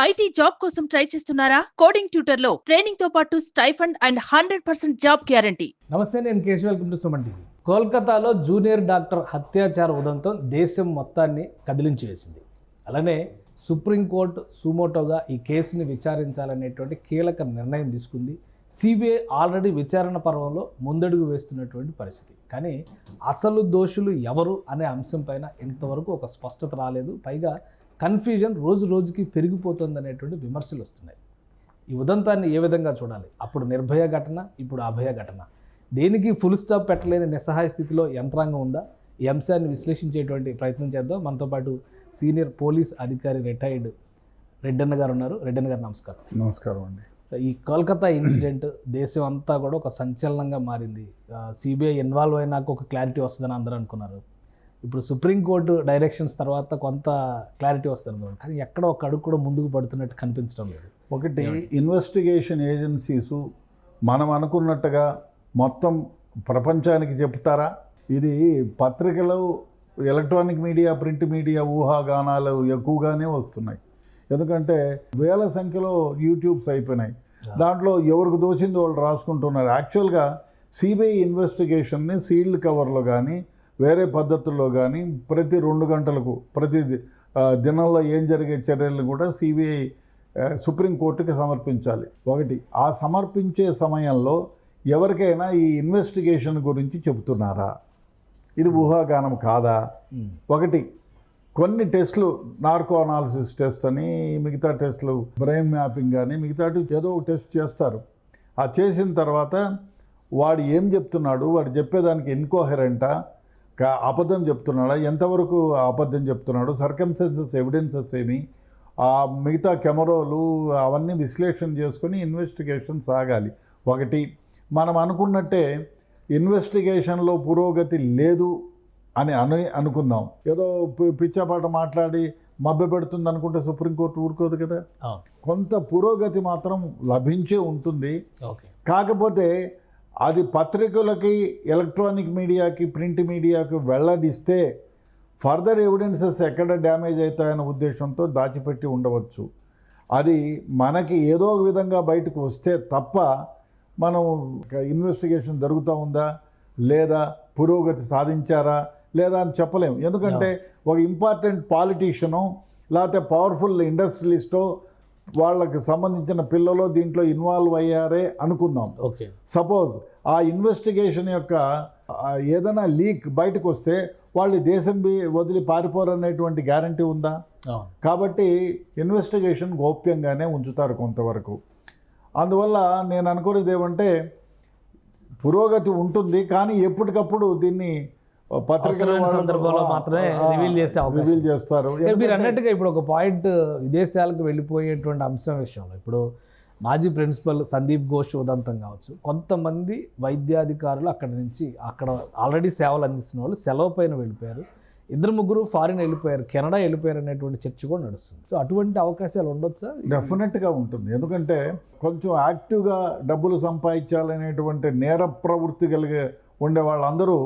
IT job కోసం try చేస్తున్నారా? Coding ట్యూటర్లో ట్రైనింగ్తో పాటు stipend and hundred percent job guarantee. నమస్తే నేను Kesh welcome to Suman TV. కోల్కతాలో జూనియర్ డాక్టర్ హత్యాచార ఉదంతం దేశం మొత్తాన్ని కదిలించి వేసింది అలానే సుప్రీంకోర్టు సుమోటోగా ఈ కేసుని విచారించాలనేటువంటి కీలక నిర్ణయం తీసుకుంది. సిబిఐ ఆల్రెడీ విచారణ పర్వంలో ముందడుగు వేస్తున్నటువంటి పరిస్థితి. కానీ అసలు దోషులు ఎవరు అనే అంశం పైన ఇంతవరకు ఒక స్పష్టత రాలేదు. పైగా కన్ఫ్యూజన్ రోజు రోజుకి పెరిగిపోతుంది అనేటువంటి విమర్శలు వస్తున్నాయి. ఈ ఉదంతాన్ని ఏ విధంగా చూడాలి? అప్పుడు నిర్భయ ఘటన ఇప్పుడు అభయ ఘటన. దేనికి ఫుల్ స్టాప్ పెట్టలేని నిస్సహాయ స్థితిలో యంత్రాంగం ఉందా? ఈ అంశాన్ని విశ్లేషించేటువంటి ప్రయత్నం చేద్దాం. మనతో పాటు సీనియర్ పోలీస్ అధికారి రిటైర్డ్ రెడ్డన్న గారు ఉన్నారు. రెడ్డన్న గారు నమస్కారం. నమస్కారం అండి. సో ఈ కోల్కతా ఇన్సిడెంట్ దేశం అంతా కూడా ఒక సంచలనంగా మారింది. సిబిఐ ఇన్వాల్వ్ అయినాక ఒక క్లారిటీ వస్తుందని అందరూ అనుకున్నారు. ఇప్పుడు సుప్రీంకోర్టు డైరెక్షన్స్ తర్వాత కొంత క్లారిటీ వస్తుంది కానీ ఎక్కడ ఒక అడుగు కూడా ముందుకు పడుతున్నట్టు కనిపించడం లేదు. ఒకటి ఇన్వెస్టిగేషన్ ఏజెన్సీస్ మనం అనుకున్నట్టుగా మొత్తం ప్రపంచానికి చెప్తారా? ఇది పత్రికలు ఎలక్ట్రానిక్ మీడియా ప్రింట్ మీడియా ఊహాగానాలు ఎక్కువగానే వస్తున్నాయి. ఎందుకంటే వేల సంఖ్యలో యూట్యూబ్స్ అయిపోయినాయి. దాంట్లో ఎవరికి దోచింది వాళ్ళు రాసుకుంటున్నారు. యాక్చువల్గా సిబిఐ ఇన్వెస్టిగేషన్ని సీల్డ్ కవర్లో కానీ వేరే పద్ధతుల్లో కానీ ప్రతి రెండు గంటలకు ప్రతి దినంలో ఏం జరిగే చర్యలను కూడా సిబిఐ సుప్రీంకోర్టుకి సమర్పించాలి. ఒకటి ఆ సమర్పించే సమయంలో ఎవరికైనా ఈ ఇన్వెస్టిగేషన్ గురించి చెబుతున్నారా? ఇది ఊహాగానం కాదా. ఒకటి కొన్ని టెస్టులు నార్కో అనాలిసిస్ టెస్ట్ అని మిగతా టెస్టులు బ్రెయిన్ మ్యాపింగ్ కానీ మిగతాటి ఏదో ఒక టెస్ట్ చేస్తారు. ఆ చేసిన తర్వాత వాడు ఏం చెప్తున్నాడు? వాడు చెప్పేదానికి ఇన్కోహరెంటా? అబద్ధం చెప్తున్నాడా? ఎంతవరకు అబద్ధం చెప్తున్నాడు? సర్కమ్సెన్సెస్ ఎవిడెన్సెస్ ఏమి? ఆ మిగతా కెమెరాలు అవన్నీ విశ్లేషణ చేసుకొని ఇన్వెస్టిగేషన్ సాగాలి. ఒకటి మనం అనుకున్నట్టే ఇన్వెస్టిగేషన్లో పురోగతి లేదు అని అను అనుకుందాం. ఏదో పి- పిచ్చాపాట మాట్లాడి మభ్య పెడుతుంది అనుకుంటే సుప్రీంకోర్టు ఊరుకోదు కదా? కొంత పురోగతి మాత్రం లభించే ఉంటుంది. కాకపోతే అది పత్రికలకి ఎలక్ట్రానిక్ మీడియాకి ప్రింట్ మీడియాకి వెల్లడిస్తే ఫర్దర్ ఎవిడెన్సెస్ ఎక్కడ డ్యామేజ్ అవుతాయనే ఉద్దేశంతో దాచిపెట్టి ఉండవచ్చు. అది మనకి ఏదో ఒక విధంగా బయటకు వస్తే తప్ప మనం ఇన్వెస్టిగేషన్ జరుగుతూ ఉందా? లేదా పురోగతి సాధించారా? లేదా అని చెప్పలేము ఎందుకంటే ఒక ఇంపార్టెంట్ పాలిటీషియను లేకపోతే పవర్ఫుల్ ఇండస్ట్రియలిస్టో వాళ్ళకి సంబంధించిన పిల్లలు దీంట్లో ఇన్వాల్వ్ అయ్యారే అనుకుందాం. ఓకే. సపోజ్ ఆ ఇన్వెస్టిగేషన్ యొక్క ఏదైనా లీక్ బయటకు వస్తే వాళ్ళు దేశం బి- వదిలి పారిపోరనేటువంటి గ్యారంటీ ఉందా? కాబట్టి ఇన్వెస్టిగేషన్ గోప్యంగానే ఉంచుతారు కొంతవరకు. అందువల్ల నేను అనుకునేది ఏమంటే పురోగతి ఉంటుంది కానీ ఎప్పటికప్పుడు దీన్ని అవసరమైన సందర్భంలో మాత్రమే reveal చేసే reveal చేస్తారు. మీరు అన్నట్టుగా ఇప్పుడు ఒక పాయింట్ విదేశాలకు వెళ్ళిపోయేటువంటి అంశం విషయంలో ఇప్పుడు మాజీ ప్రిన్సిపల్ సందీప్ ఘోష్ ఉదంతం కావచ్చు. కొంతమంది వైద్యాధికారులు అక్కడ నుంచి అక్కడ ఆల్రెడీ సేవలు అందిస్తున్న వాళ్ళు సెలవు పైన వెళ్ళిపోయారు. ఇద్దరు ముగ్గురు ఫారిన్ వెళ్ళిపోయారు. కెనడా వెళ్ళిపోయారు అనేటువంటి చర్చ కూడా నడుస్తుంది. సో అటువంటి అవకాశాలు ఉండొచ్చా? డెఫినెట్గా ఉంటుంది. ఎందుకంటే కొంచెం యాక్టివ్గా డబ్బులు సంపాదించాలనేటువంటి నేర ప్రవృత్తి కలిగి ఉండే వాళ్ళందరూ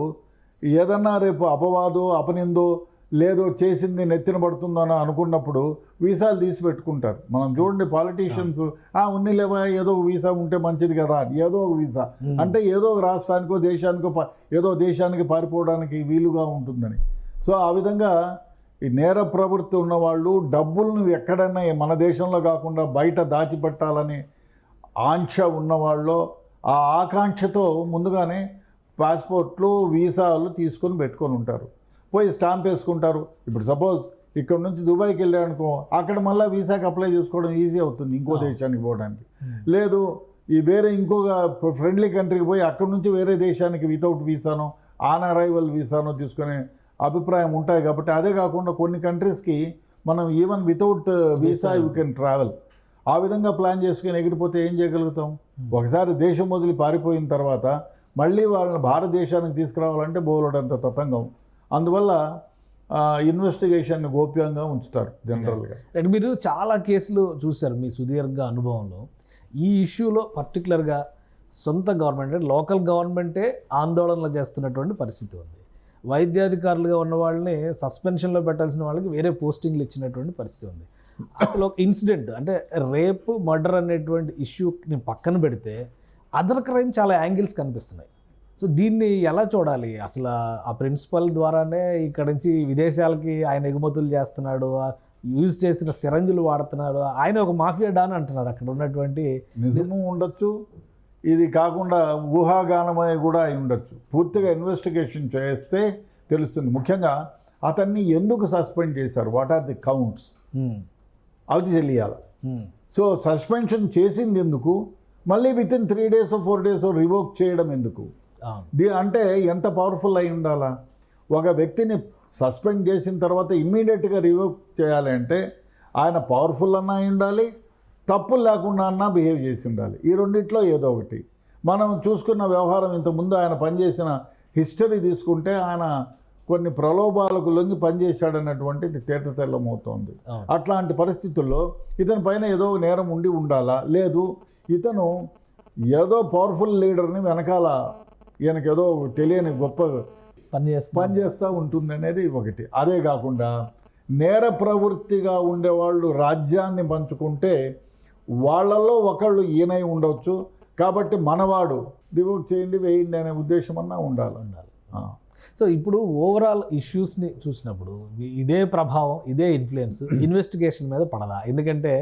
ఏదన్నా రేపు అపవాదో అపనిందో లేదో చేసింది నెత్తిన పడుతుందని అనుకున్నప్పుడు వీసాలు తీసి పెట్టుకుంటారు మనం చూడండి పాలిటీషియన్స్ ఆ. ఉన్ని లేవా ఏదో ఒక వీసా ఉంటే మంచిది కదా ఏదో ఒక వీసా. అంటే ఏదో ఒక రాష్ట్రానికో దేశానికో ఏదో దేశానికి పారిపోవడానికి వీలుగా ఉంటుందని. సో ఆ విధంగా ఈ నేర ప్రవృత్తి ఉన్నవాళ్ళు డబ్బులను ఎక్కడైనా మన దేశంలో కాకుండా బయట దాచిపెట్టాలని ఆంక్ష ఉన్నవాళ్ళు ఆ ఆకాంక్షతో ముందుగానే పాస్పోర్ట్లు వీసాలు తీసుకొని పెట్టుకొని ఉంటారు. పోయి స్టాంప్ వేసుకుంటారు. ఇప్పుడు సపోజ్ ఇక్కడ నుంచి దుబాయ్కి వెళ్ళాడనుకో అక్కడ మళ్ళీ వీసాకి అప్లై చేసుకోవడం ఈజీ అవుతుంది ఇంకో. దేశానికి పోవడానికి. లేదు ఈ వేరే ఇంకొక ఫ్రెండ్లీ కంట్రీకి పోయి అక్కడ నుంచి వేరే దేశానికి వితౌట్ వీసానో ఆన్ అరైవల్ వీసానో తీసుకునే అభిప్రాయం ఉంటాయి కాబట్టి అదే కాకుండా కొన్ని కంట్రీస్కి మనం even without visa. You can travel ఆ విధంగా ప్లాన్ చేసుకుని ఎగిరిపోతే ఏం చేయగలుగుతాం? ఒకసారి దేశం వదిలి పారిపోయిన తర్వాత మళ్ళీ వాళ్ళని భారతదేశానికి తీసుకురావాలంటే బోలెడంత తతంగం. అందువల్ల ఇన్వెస్టిగేషన్ గోప్యంగా ఉంచుతారు జనరల్గా అంటే మీరు చాలా కేసులు చూశారు మీ సుదీర్ఘ అనుభవంలో. ఈ ఇష్యూలో పర్టికులర్గా సొంత గవర్నమెంట్ అంటే లోకల్ గవర్నమెంటే ఆందోళనలు చేస్తున్నటువంటి పరిస్థితి ఉంది. వైద్యాధికారులుగా ఉన్న వాళ్ళని సస్పెన్షన్లో పెట్టాల్సిన వాళ్ళకి వేరే పోస్టింగ్లు ఇచ్చినటువంటి పరిస్థితి ఉంది. అసలు ఒక ఇన్సిడెంట్ అంటే రేప్ మర్డర్ అనేటువంటి ఇష్యూని పక్కన పెడితే అదర్ క్రైమ్ చాలా యాంగిల్స్ కనిపిస్తున్నాయి. సో దీన్ని ఎలా చూడాలి? అసలు ఆ ప్రిన్సిపల్ ద్వారానే ఇక్కడ నుంచి విదేశాలకి ఆయన ఎగుమతులు చేస్తున్నాడు యూజ్ చేసిన సిరంజులు వాడుతున్నాడు ఆయన ఒక మాఫియా డాన్ అంటున్నారు అక్కడ ఉన్నటువంటి నిజము ఉండొచ్చు. ఇది కాకుండా ఊహాగానమై కూడా అయి ఉండొచ్చు. పూర్తిగా ఇన్వెస్టిగేషన్ చేస్తే తెలుస్తుంది. ముఖ్యంగా అతన్ని ఎందుకు సస్పెండ్ చేశారు? What are the counts? అది తెలియాలి. సో సస్పెన్షన్ చేసింది ఎందుకు? మళ్ళీ within three days four days revoke చేయడం ఎందుకు? ది అంటే ఎంత పవర్ఫుల్ అయి ఉండాలా? ఒక వ్యక్తిని సస్పెండ్ చేసిన తర్వాత ఇమ్మీడియట్గా రివోక్ చేయాలి అంటే ఆయన పవర్ఫుల్ అన్నా అయి ఉండాలి తప్పులు లేకుండా అన్నా బిహేవ్ చేసి ఉండాలి. ఈ రెండిట్లో ఏదో ఒకటి. మనం చూసుకున్న వ్యవహారం ఇంతకుముందు ఆయన పనిచేసిన హిస్టరీ తీసుకుంటే ఆయన కొన్ని ప్రలోభాలకు లొంగి పనిచేశాడన్నటువంటిది తేట తెల్లమవుతోంది అట్లాంటి పరిస్థితుల్లో ఇతని పైన ఏదో నేరం ఉండి ఉండాలా? లేదు. ఇతను ఏదో పవర్ఫుల్ లీడర్ని వెనకాల ఈయనకి ఏదో తెలియని గొప్ప పని చేస్తా పని చేస్తూ ఉంటుంది అనేది ఒకటి. అదే కాకుండా నేర ప్రవృత్తిగా ఉండేవాళ్ళు రాజ్యాన్ని పంచుకుంటే వాళ్ళల్లో ఒకళ్ళు ఈయనై ఉండవచ్చు కాబట్టి మనవాడు డివోట్ చేయండి వేయండి అనే ఉద్దేశం అన్నా ఉండాలి ఉండాలి. సో ఇప్పుడు ఓవరాల్ ఇష్యూస్ని చూసినప్పుడు ఇదే ప్రభావం ఇదే ఇన్ఫ్లుయెన్స్ ఇన్వెస్టిగేషన్ మీద పడదా? ఎందుకంటే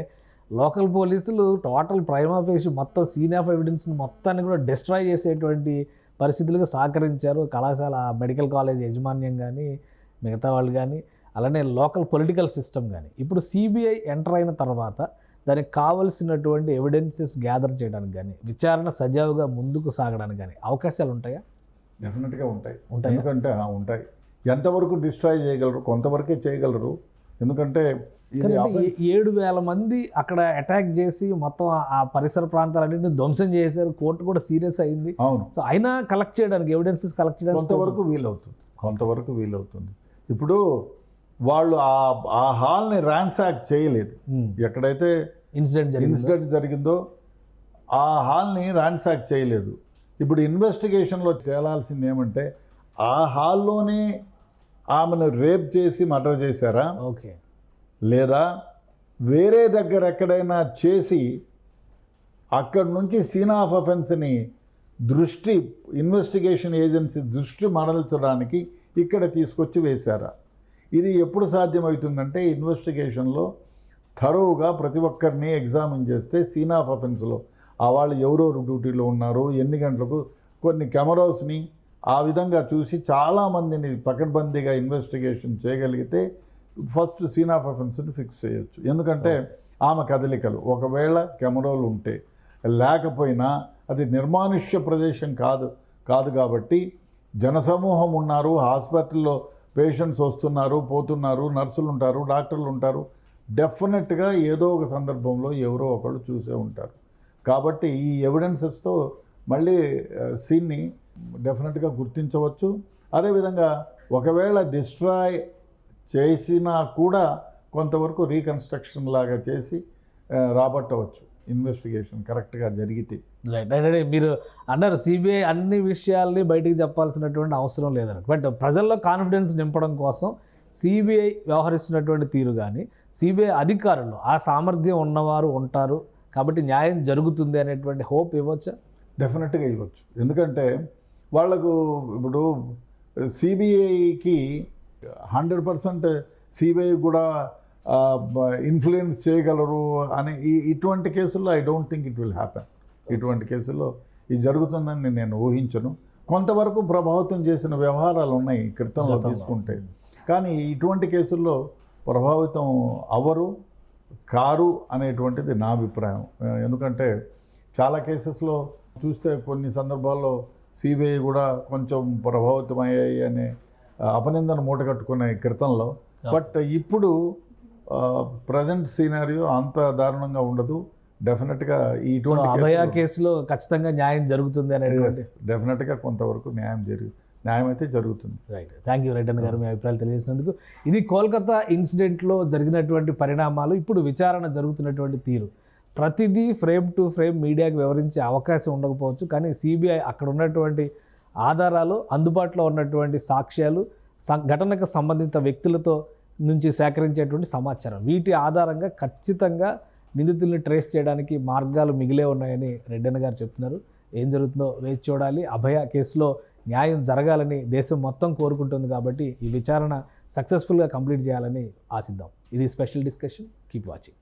లోకల్ పోలీసులు టోటల్ ప్రైమ్ ఆఫీస్ మొత్తం సీన్ ఆఫ్ ఎవిడెన్స్ని మొత్తాన్ని కూడా డిస్ట్రాయ్ చేసేటువంటి పరిస్థితులకు సహకరించారు కళాశాల మెడికల్ కాలేజ్ యాజమాన్యం కానీ మిగతా వాళ్ళు కానీ అలానే లోకల్ పొలిటికల్ సిస్టమ్ కానీ ఇప్పుడు సిబిఐ ఎంటర్ అయిన తర్వాత దానికి కావలసినటువంటి ఎవిడెన్సెస్ గ్యాదర్ చేయడానికి కానీ విచారణ సజావుగా ముందుకు సాగడానికి కానీ అవకాశాలు ఉంటాయా? డెఫినెట్గా ఉంటాయి. ఉంటాయా? ఎందుకంటే ఉంటాయి. ఎంతవరకు డిస్ట్రాయ్ చేయగలరు కొంతవరకే చేయగలరు. ఎందుకంటే ఏడు వేల మంది అక్కడ అటాక్ చేసి మొత్తం ఆ- పరిసర ప్రాంతాలన్నింటినీ ధ్వంసం చేశారు. కోర్టు కూడా సీరియస్ అయింది. అవును. సో అయినా కలెక్ట్ చేయడానికి ఎవిడెన్సెస్ కలెక్ట్ చేయడానికి కొంతవరకు వీలవుతుంది. కొంతవరకు వీలవుతుంది. ఇప్పుడు వాళ్ళు ఆ ఆ హాల్ని ర్యాన్సాక్ చేయలేదు. ఎక్కడైతే ఇన్సిడెంట్ ఇన్సిడెంట్ జరిగిందో ఆ హాల్ని ర్యాన్సాక్ చేయలేదు. ఇప్పుడు ఇన్వెస్టిగేషన్లో తేలాల్సింది ఏమంటే ఆ హాల్లోనే ఆమెను రేప్ చేసి మర్డర్ చేశారా? ఓకే. లేదా వేరే దగ్గర ఎక్కడైనా చేసి అక్కడి నుంచి సీన్ ఆఫ్ అఫెన్స్ని దృష్టి ఇన్వెస్టిగేషన్ ఏజెన్సీ దృష్టి మరల్చడానికి ఇక్కడ తీసుకొచ్చి వేశారా? ఇది ఎప్పుడు సాధ్యమవుతుందంటే ఇన్వెస్టిగేషన్లో థరోగా ప్రతి ఒక్కరిని ఎగ్జామిన్ చేస్తే సీన్ ఆఫ్ అఫెన్స్లో ఆ వాళ్ళు ఎవరెవరు డ్యూటీలో ఉన్నారు ఎన్ని గంటలకు కొన్ని కెమెరాస్ని ఆ విధంగా చూసి చాలామందిని పకడ్బందీగా ఇన్వెస్టిగేషన్ చేయగలిగితే ఫస్ట్ సీన్ ఆఫ్ అఫెన్స్ని ఫిక్స్ చేయొచ్చు. ఎందుకంటే ఆమె కదలికలు. ఒకవేళ కెమెరాలు ఉంటే లేకపోయినా అది నిర్మానుష్య ప్రదేశం కాదు. కాదు కాబట్టి జనసమూహం ఉన్నారు హాస్పిటల్లో పేషెంట్స్ వస్తున్నారు పోతున్నారు నర్సులు ఉంటారు డాక్టర్లు ఉంటారు. డెఫినెట్గా ఏదో ఒక సందర్భంలో ఎవరో ఒకళ్ళు చూసే ఉంటారు. కాబట్టి ఈ ఎవిడెన్సెస్తో మళ్ళీ సీన్ని డెఫినెట్గా గుర్తించవచ్చు. అదేవిధంగా ఒకవేళ డిస్ట్రాయ్ చేసినా కూడా కొంతవరకు రీకన్స్ట్రక్షన్ లాగా చేసి రాబట్టవచ్చు ఇన్వెస్టిగేషన్ కరెక్ట్గా జరిగితే. రైట్. మీరు అన్నారు సిబిఐ అన్ని విషయాల్ని బయటికి చెప్పాల్సినటువంటి అవసరం లేదన్నారు. బట్ ప్రజల్లో కాన్ఫిడెన్స్ నింపడం కోసం సిబిఐ వ్యవహరిస్తున్నటువంటి తీరు కానీ సిబిఐ అధికారులు ఆ సామర్థ్యం ఉన్నవారు ఉంటారు కాబట్టి న్యాయం జరుగుతుంది అనేటువంటి హోప్ ఇవ్వచ్చా? డెఫినెట్గా ఇవ్వచ్చు. ఎందుకంటే వాళ్ళకు ఇప్పుడు సిబిఐకి హండ్రెడ్ పర్సెంట్ సిబిఐ కూడా ఇన్ఫ్లుయెన్స్ చేయగలరు అని ఈ ఇటువంటి కేసుల్లో I don't think it will happen ఇటువంటి కేసుల్లో ఇది జరుగుతుందని నేను ఊహించను. కొంతవరకు ప్రభావితం చేసిన వ్యవహారాలు ఉన్నాయి క్రితంలో. తీసుకుంటే. కానీ ఇటువంటి కేసుల్లో ప్రభావితం అవ్వరు కారు అనేటువంటిది నా అభిప్రాయం. ఎందుకంటే చాలా కేసెస్లో చూస్తే కొన్ని సందర్భాల్లో సిబిఐ కూడా కొంచెం ప్రభావితమయ్యాయి అనే ఆ, అపనిందన మూటగట్టుకునే క్రితంలో. బట్ ఇప్పుడు ప్రజెంట్ సీనారియో అంత దారుణంగా ఉండదు. డెఫినెట్గా ఈ ఇటువంటి అభయ కేసులో ఖచ్చితంగా న్యాయం జరుగుతుంది అనేటువంటి డెఫినెట్గా కొంతవరకు న్యాయం జరిగి న్యాయం అయితే జరుగుతుంది. రైట్ థ్యాంక్ యూ రైటన్ గారు మీ అభిప్రాయాలు తెలియజేసినందుకు. ఇది కోల్కతా ఇన్సిడెంట్లో జరిగినటువంటి పరిణామాలు ఇప్పుడు విచారణ జరుగుతున్నటువంటి తీరు. ప్రతిదీ ఫ్రేమ్ టు ఫ్రేమ్ మీడియాకి వివరించే అవకాశం ఉండకపోవచ్చు కానీ సిబిఐ అక్కడ ఉన్నటువంటి ఆధారాలు అందుబాటులో ఉన్నటువంటి సాక్ష్యాలు ఘటనకు సంబంధిత వ్యక్తులతో నుంచి సేకరించేటువంటి సమాచారం. వీటి ఆధారంగా ఖచ్చితంగా నిందితుల్ని ట్రేస్ చేయడానికి మార్గాలు మిగిలే ఉన్నాయని రెడ్డన్న గారు చెప్తున్నారు. ఏం జరుగుతుందో వేచి చూడాలి. అభయ కేసులో న్యాయం జరగాలని దేశం మొత్తం కోరుకుంటుంది కాబట్టి ఈ విచారణ సక్సెస్ఫుల్గా కంప్లీట్ చేయాలని ఆశిద్దాం. ఇది స్పెషల్ డిస్కషన్. Keep watching.